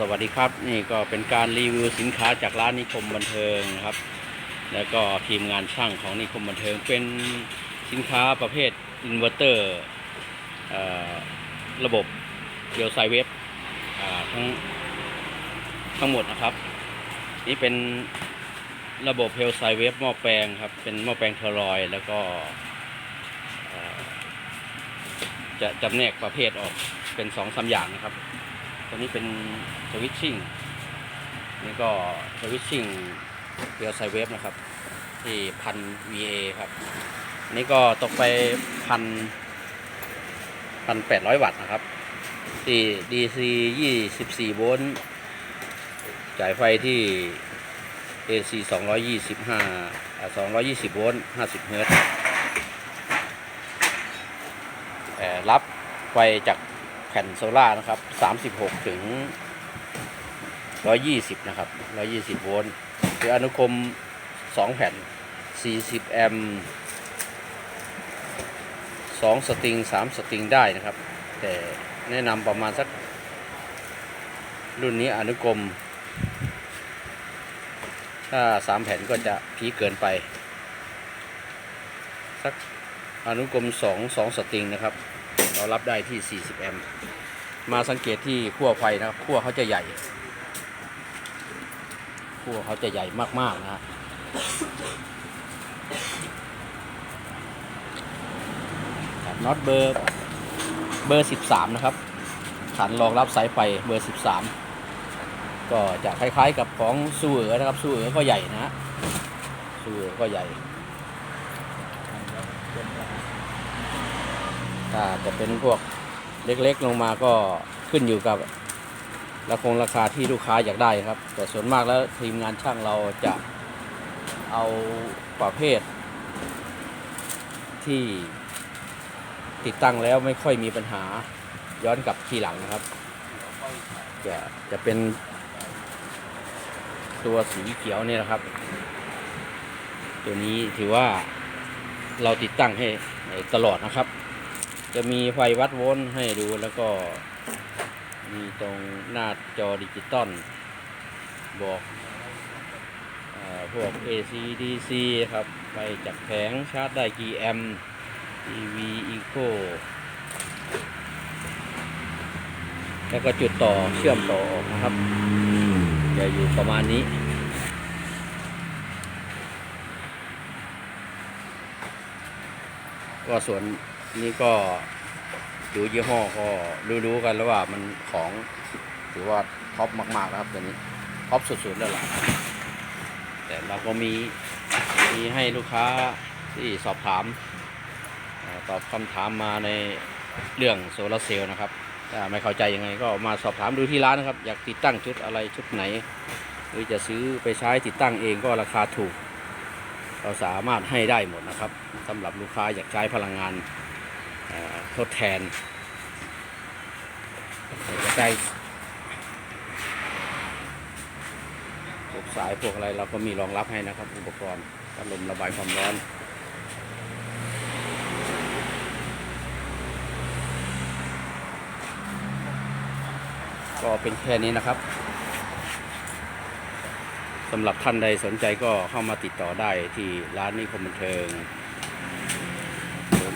สวัสดีครับ นี่ก็เป็นการรีวิวสินค้าจากร้านนิคมบันเทิงนะครับ แล้วก็ทีมงานช่างของนิคมบันเทิงเป็นสินค้าประเภทอินเวอร์เตอร์ระบบเดียวไซเวฟอ่าทั้งทั้งหมดนะครับ นี่เป็นระบบเพลไซเวฟหม้อแปลงครับ เป็นหม้อแปลงเทอรอยแล้วก็จะจำแนกประเภทออกเป็นสองสามอย่างนะครับ ตัวนี้เป็นสวิตชิ่งนี่ก็สวิตชิ่งเดียวไซเวฟนะครับ ที่พัน VA ครับ นี่ก็ตกไปพันพันแปดร้อยวัตต์นะครับ ที่ DC 24โวลต์จ่ายไฟที่ AC 225อ่า220โวลต์50เฮิรตซ์เอ่อรับไฟจาก ผ่นโซล่านะครับ 36 ถึง 120 นะครับ 120 โวลต์คืออนุคม2 แผ่น 40 แอมป์2สตริง 3 สตริงได้นะครับ แต่แนะนำประมาณสัก รุ่นนี้อนุกรม ถ้า 3 แผ่นก็จะพีเกินไป สักอนุกรม 2 2 สตริงนะครับ เรารับได้ที่ 40 แอมป์มาสังเกตที่ขั้วไฟนะครับขั้วเขาจะใหญ่ขั้วเขาจะใหญ่มากๆนะฮะครับน็อตเบอร์เบอร์ 13 นะครับขันรองรับสายไฟเบอร์ 13 ก็จะคล้ายๆกับของซูเอ๋อนะครับซูเอ๋อก็ใหญ่นะฮะซูเอ๋อก็ใหญ่ ถ้าจะเป็นพวกเล็กๆลงมาก็ขึ้นอยู่กับราคงราคาที่ลูกค้าอยากได้ครับ แต่ส่วนมากแล้วทีมงานช่างเราจะเอาประเภท ที่ติดตั้งแล้วไม่ค่อยมีปัญหาย้อนกลับทีหลังนะครับ จะจะเป็นตัวสีเขียวเนี่ยนะครับ ตัวนี้ถือว่าเราติดตั้งให้ตลอดนะครับ จะมีไฟวัดโวลต์ให้ดูแล้วก็มีตรงหน้าจอดิจิตอลบอกอพวก AC DC ครับไปจากแผงชาร์จได้กี่แอมป์ EV Eco แล้วก็จุดต่อเชื่อมต่อออกนะครับ จะอยู่ประมาณนี้ ก็ส่วน นี้ก็ดูยี่ห้อก็รู้ๆกันแล้วว่ามันของถือว่าท็อปมากๆแล้วครับตัวนี้ท็อปสุดๆแล้วล่ะแต่เราก็มีมีให้ลูกค้าที่สอบถาม ตอบคำถามมาในเรื่องโซลาร์เซลล์นะครับถ้าไม่เข้าใจยังไงก็มาสอบถามดูที่ร้านนะครับ อยากติดตั้งชุดอะไรชุดไหน หรือจะซื้อไปใช้ติดตั้งเองก็ราคาถูก เราสามารถให้ได้หมดนะครับสำหรับลูกค้าอยากใช้พลังงาน ทดแทนจะได้พวกสายพวกอะไรเราก็มีรองรับให้นะครับ อุปกรณ์พัดลมระบายความร้อนก็เป็นแค่นี้นะครับสำหรับท่านใดสนใจก็เข้ามาติดต่อได้ที่ร้านนิคมบันเทิง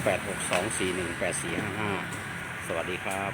0862418455 สวัสดีครับ